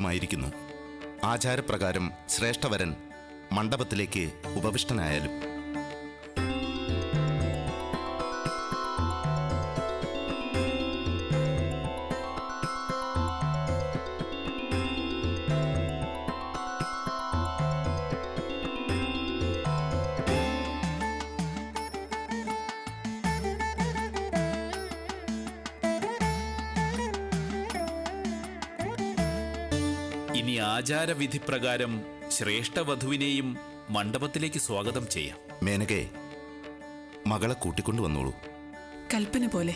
മംഗല്യ ആചാരപ്രകാരം ശ്രേഷ്ഠവരൻ മണ്ഡപത്തിലേക്ക് ഉപവിഷ്ടനായാലും ആചാരവിധി പ്രകാരം ശ്രേഷ്ഠവധുവിനെയും മണ്ഡപത്തിലേക്ക് സ്വാഗതം ചെയ്യാം. മേനകെ മകളെ കൂട്ടിക്കൊണ്ടു വന്നോളൂ. കൽപ്പന പോലെ.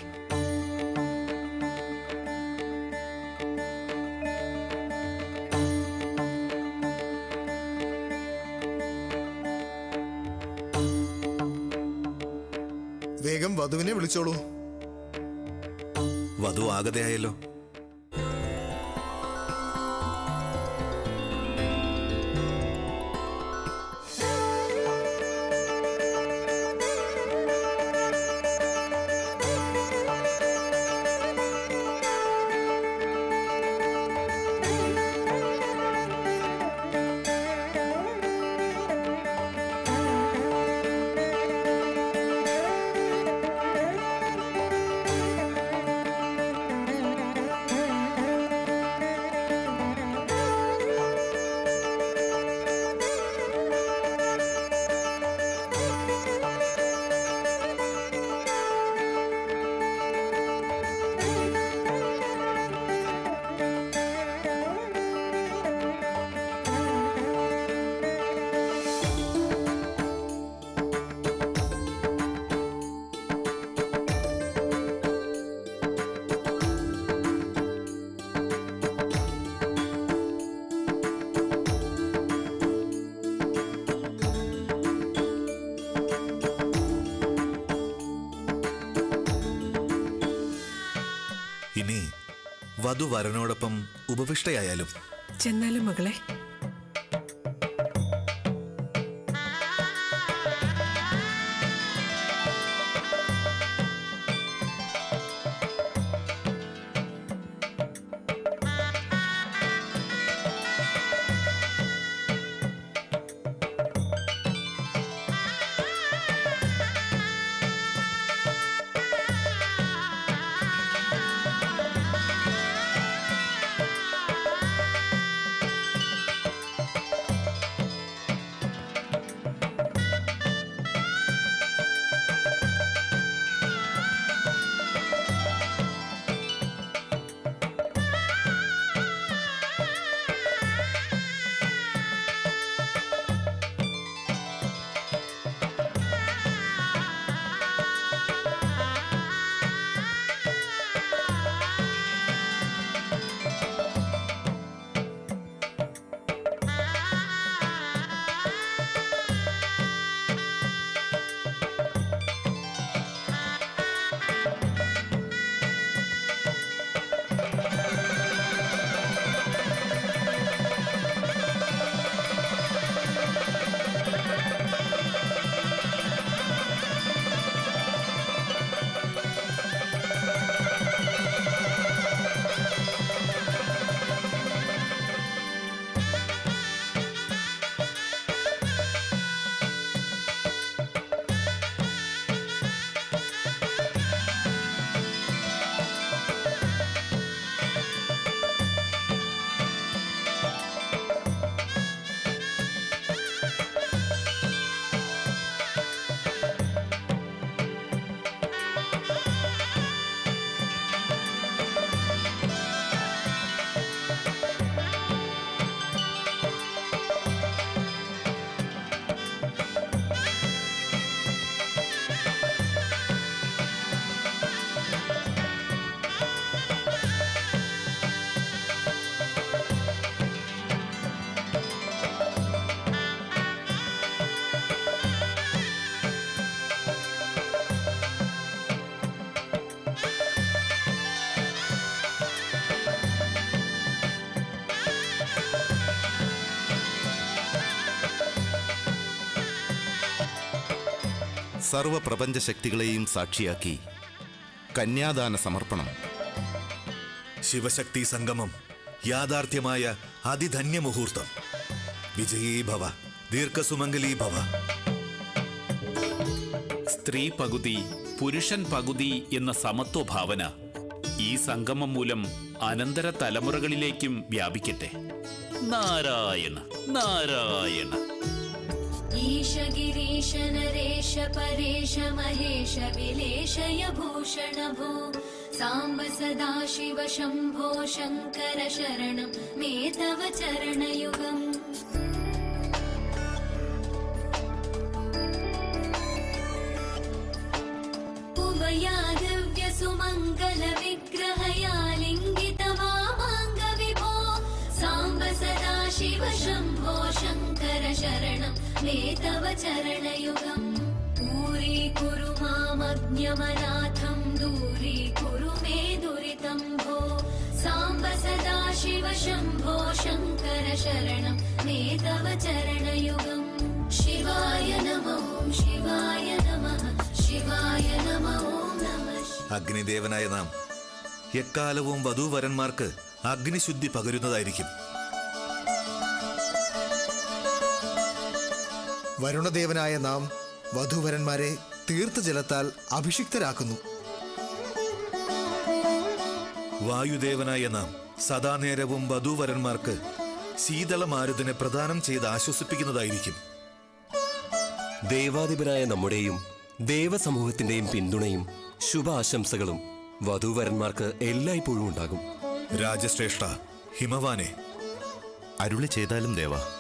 വേഗം വധുവിനെ വിളിച്ചോളൂ. വധു ആഗതയായല്ലോ. വധു വരനോടൊപ്പം ഉപവിഷ്ടയായാലും. ചെന്നാലും മകളെ സർവപ്രപഞ്ച ശക്തികളെയും സാക്ഷിയാക്കി കന്യാദാന സമർപ്പണം. ശിവശക്തി സംഗമം യാഥാർത്ഥ്യമായ അതിധന്യ മുഹൂർത്തം. വിജയീ ഭവ ദീർഘസുമംഗലീ ഭവ സ്ത്രീ പകുതി പുരുഷൻ പകുതി എന്ന സമത്വഭാവന ഈ സംഗമം മൂലം അനന്തര തലമുറകളിലേക്കും വ്യാപിക്കട്ടെ. നാരായണ നാരായണ. ईश गिरीश नरेश परेश महेश विलेशय भूषण भो साम्ब सदा शिव शम्भो शङ्कर शरणं मे तव चरणयुगम् उभयादिव्यसुमङ्गलविग्रहया शरणं मे तव चरणयुगम् दूरीकुरु मामज्ञमनाथं दूरीकुरु मे दुरितं भो साम्ब सदा शिव शम्भो शङ्कर शरणं मे तव चरणयुगम् शिवाय नमो शिवाय नमः शिवाय नमो नमः അഗ്നിദേവനായ നാം എക്കാലവും വധൂവരന്മാർക്ക് അഗ്നിശുദ്ധി പകരുന്നതായിരിക്കും വരുണദേവനായ നാം വധുവരന്മാരെ തീർത്ഥജലത്താൽ അഭിഷിക്തരാക്കുന്നു. വായുദേവനായ നാം സദാനേരവും വധൂവരന്മാർക്ക് ശീതളമാരുതിനെ പ്രദാനം ചെയ്ത് ആശ്വസിപ്പിക്കുന്നതായിരിക്കും. ദേവാധിപരായ നമ്മുടെയും ദേവസമൂഹത്തിന്റെയും പിന്തുണയും ശുഭ ആശംസകളും വധൂവരന്മാർക്ക് എല്ലായ്പ്പോഴും ഉണ്ടാകും. രാജശ്രേഷ്ഠ ഹിമവാനെ അരുളി ചെയ്താലും ദേവ.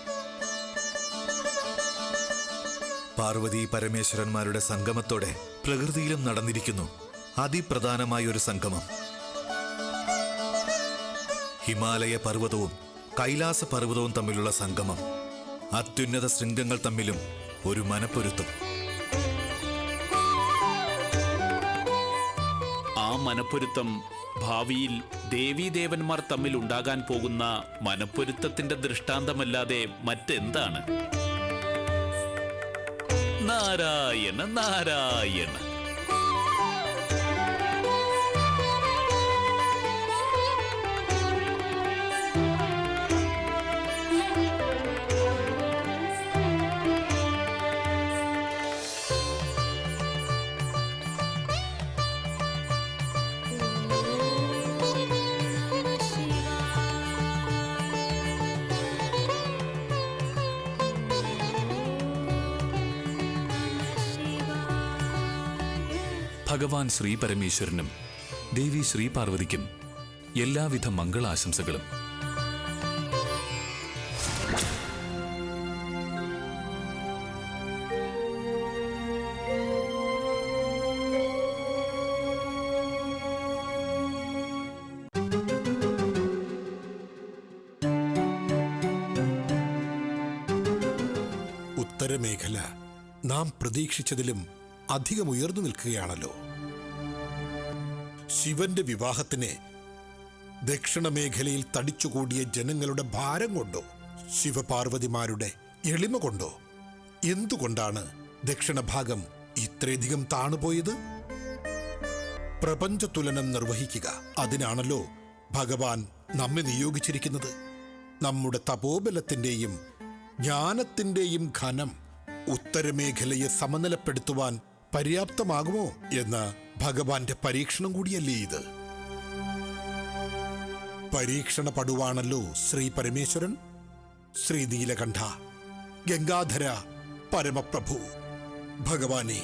പാർവതി പരമേശ്വരന്മാരുടെ സംഗമത്തോടെ പ്രകൃതിയിലും നടന്നിരിക്കുന്നു. അതിപ്രധാനമായ ഒരു സംഗമം. ഹിമാലയ പർവതവും കൈലാസ പർവതവും തമ്മിലുള്ള സംഗമം. അത്യുന്നത ശൃംഗങ്ങൾ തമ്മിലും ഒരു മനപ്പൊരുത്തം. ആ മനപ്പൊരുത്തം ഭാവിയിൽ ദേവീദേവന്മാർ തമ്മിൽ ഉണ്ടാകാൻ പോകുന്ന മനപ്പൊരുത്തത്തിന്റെ ദൃഷ്ടാന്തമല്ലാതെ മറ്റെന്താണ്? നാരായണ നാരായണ. ഭഗവാൻ ശ്രീ പരമേശ്വരനും ദേവി ശ്രീ പാർവതിക്കും എല്ലാവിധ മംഗളാശംസകളും. ഉത്തരമേഖല നാം പ്രതീക്ഷിച്ചതിലും അധികം ഉയർന്നു നിൽക്കുകയാണല്ലോ. ശിവന്റെ വിവാഹത്തിന് ദക്ഷിണമേഖലയിൽ തടിച്ചുകൂടിയ ജനങ്ങളുടെ ഭാരം കൊണ്ടോ ശിവപാർവതിമാരുടെ എളിമ കൊണ്ടോ? എന്തുകൊണ്ടാണ് ദക്ഷിണഭാഗം ഇത്രയധികം താണുപോയത്? പ്രപഞ്ചതുലനം നിർവഹിക്കുക അതിനാണല്ലോ ഭഗവാൻ നമ്മെ നിയോഗിച്ചിരിക്കുന്നത്. നമ്മുടെ തപോബലത്തിന്റെയും ജ്ഞാനത്തിന്റെയും ഘനം ഉത്തരമേഖലയെ സമനിലപ്പെടുത്തുവാൻ പര്യാപ്തമാകുമോ എന്ന് ഭഗവാന്റെ പരീക്ഷണം കൂടിയല്ലേ ഇത്? പരീക്ഷണ പടുവാണല്ലോ ശ്രീ പരമേശ്വരൻ? ശ്രീ നീലകണ്ഠ ഗംഗാധര പരമപ്രഭു. ഭഗവാനെ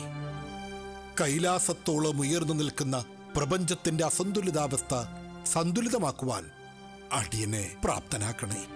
കൈലാസത്തോളം ഉയർന്നു നിൽക്കുന്ന പ്രപഞ്ചത്തിന്റെ അസന്തുലിതാവസ്ഥ സന്തുലിതമാക്കുവാൻ അടിയനെ പ്രാപ്തനാക്കണേ.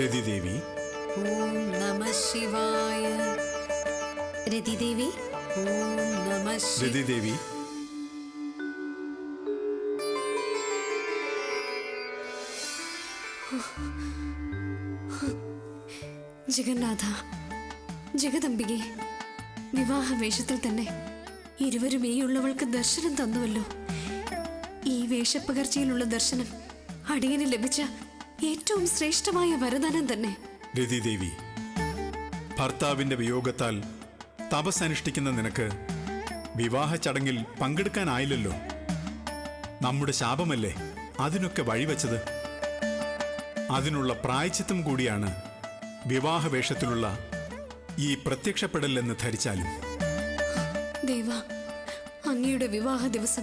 രതിദേവി. ഓം നമഃ ശിവായ രതിദേവി? ഓം നമഃ ശിവായ രതിദേവി. ജഗന്നാഥ ജഗദംബികെ വിവാഹ വേഷത്തിൽ തന്നെ ഇരുവരും ഈ ഉള്ളവൾക്ക് ദർശനം തന്നുവല്ലോ. ഈ വേഷപ്പകർച്ചയിലുള്ള ദർശനം അടിയന് ലഭിച്ച ഏറ്റവും ശ്രേഷ്ഠമായ വരദാനം തന്നെ. രതിദേവി ഭർത്താവിന്റെ വിയോഗത്താൽ തപസ്സനുഷ്ഠിക്കുന്ന നിനക്ക് വിവാഹ ചടങ്ങിൽ പങ്കെടുക്കാനായില്ലല്ലോ. നമ്മുടെ ശാപമല്ലേ അതിനൊക്കെ വഴിവെച്ചത്? അതിനുള്ള പ്രായച്ചിത്തം കൂടിയാണ് വിവാഹ വേഷത്തിലുള്ള ഈ പ്രത്യക്ഷപ്പെടലെന്ന് ധരിച്ചാലും. ദേവ അങ്ങയുടെ വിവാഹ ദിവസം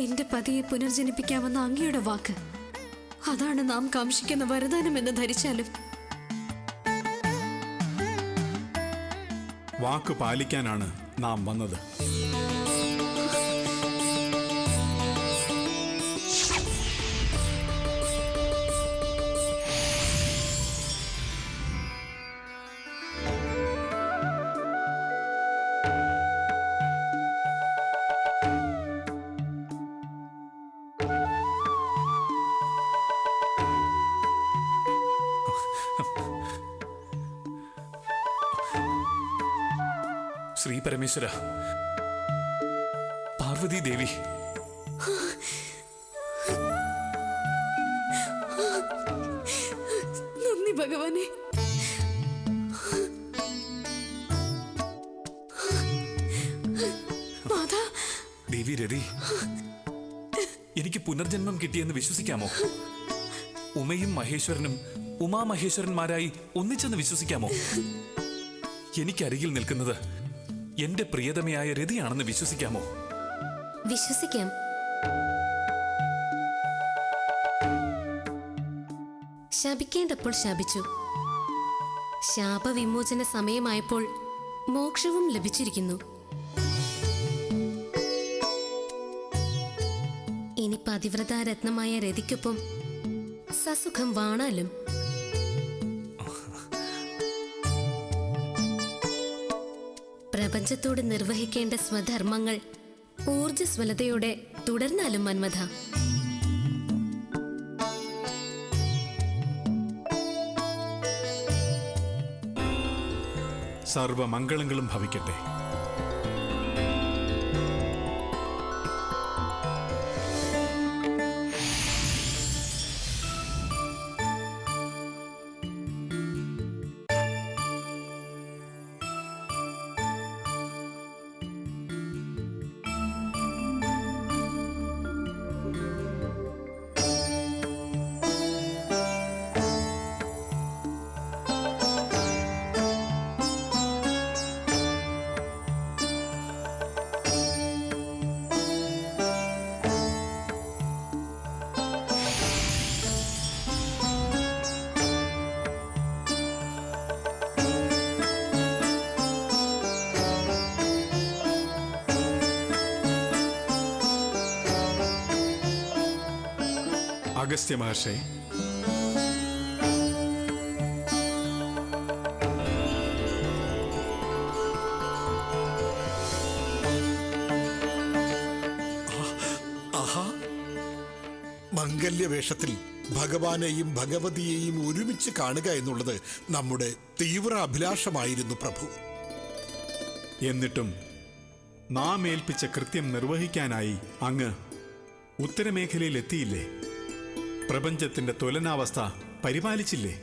എന്റെ പതിയെ പുനർജനിപ്പിക്കാമെന്ന അങ്ങയുടെ വാക്ക്. അതാണ് നാം കാംക്ഷിക്കുന്ന വരദാനം എന്ന് ധരിച്ചാലും. വാക്ക് പാലിക്കാനാണ് നാം വന്നത്. ശ്രീ പരമേശ്വര. പാർവതി ദേവി. നന്ദി ഭഗവാനെ. മാതാ. ദേവി രതി എനിക്ക് പുനർജന്മം കിട്ടിയെന്ന് വിശ്വസിക്കാമോ? ഉമയും മഹേശ്വരനും ഉമാമഹേശ്വരന്മാരായി ഒന്നിച്ചെന്ന് വിശ്വസിക്കാമോ? എനിക്കരികിൽ നിൽക്കുന്നത് എന്റെ പ്രിയതമയായ രതിയാണെന്ന് വിശ്വസിക്കാമോ? വിശ്വസിക്കാം. ശപിക്കേണ്ടപ്പോൾ ശപിച്ചു. ശാപവിമോചന സമയമായപ്പോൾ മോക്ഷവും ലഭിച്ചിരിക്കുന്നു. ഇനി പതിവ്രതാരത്നമായ രതിക്കൊപ്പം സസുഖം വാണാലും പ്രപഞ്ചത്തോട് നിർവഹിക്കേണ്ട സ്വധർമ്മങ്ങൾ ഊർജസ്വലതയോടെ തുടർന്നാലും മന്മഥ. സർവമംഗളങ്ങളും ഭവിക്കട്ടെ. അഗസ്ത്യ മഹർഷേ. മംഗല്യവേഷത്തിൽ ഭഗവാനെയും ഭഗവതിയെയും ഒരുമിച്ച് കാണുക എന്നുള്ളത് നമ്മുടെ തീവ്ര അഭിലാഷമായിരുന്നു പ്രഭു. എന്നിട്ടും നാം ഏൽപ്പിച്ച കൃത്യം നിർവഹിക്കാനായി അങ്ങ് ഉത്തരമേഖലയിൽ എത്തിയില്ലേ പ്രപഞ്ചത്തിന്റെ തുലനാവസ്ഥ പരിപാലിച്ചില്ലേ?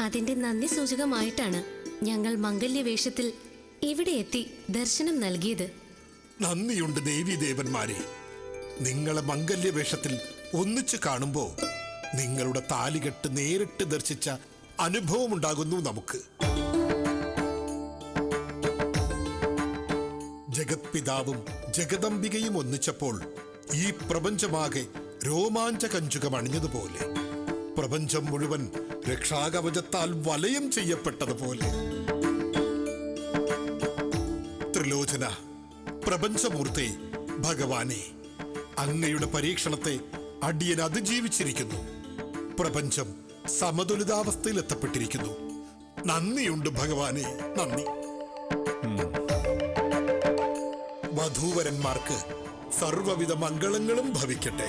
അതിന്റെ നന്ദി സൂചകമായിട്ടാണ് ഞങ്ങൾ മംഗല്യവേഷത്തിൽ ഇവിടെ എത്തി ദർശനം നൽകിയത്. നന്ദിയുണ്ട് ദേവി ദേവന്മാരെ നിങ്ങളെ മംഗല്യവേഷത്തിൽ ഒന്നിച്ചു കാണുമ്പോ നിങ്ങളുടെ താലികെട്ട് നേരിട്ട് ദർശിച്ച അനുഭവമുണ്ടാകുന്നു നമുക്ക്. ജഗത്പിതാവും ജഗദംബികയും ഒന്നിച്ചപ്പോൾ ഈ പ്രപഞ്ചമാകെ രോമാഞ്ചകഞ്ചുകം അണിഞ്ഞതുപോലെ പ്രപഞ്ചം മുഴുവൻ രക്ഷാകവചത്താൽ വലയം ചെയ്യപ്പെട്ടതുപോലെ. ത്രിലോചന പ്രപഞ്ചമൂർത്തി ഭഗവാനെ അങ്ങയുടെ പരീക്ഷണത്തെ അടിയൻ അതിജീവിച്ചിരിക്കുന്നു. പ്രപഞ്ചം സമതുലിതാവസ്ഥയിൽ എത്തപ്പെട്ടിരിക്കുന്നു നന്ദിയുണ്ട് ഭഗവാനെ നന്ദി. വധൂവരന്മാർക്ക് സർവവിധ മംഗളങ്ങളും ഭവിക്കട്ടെ.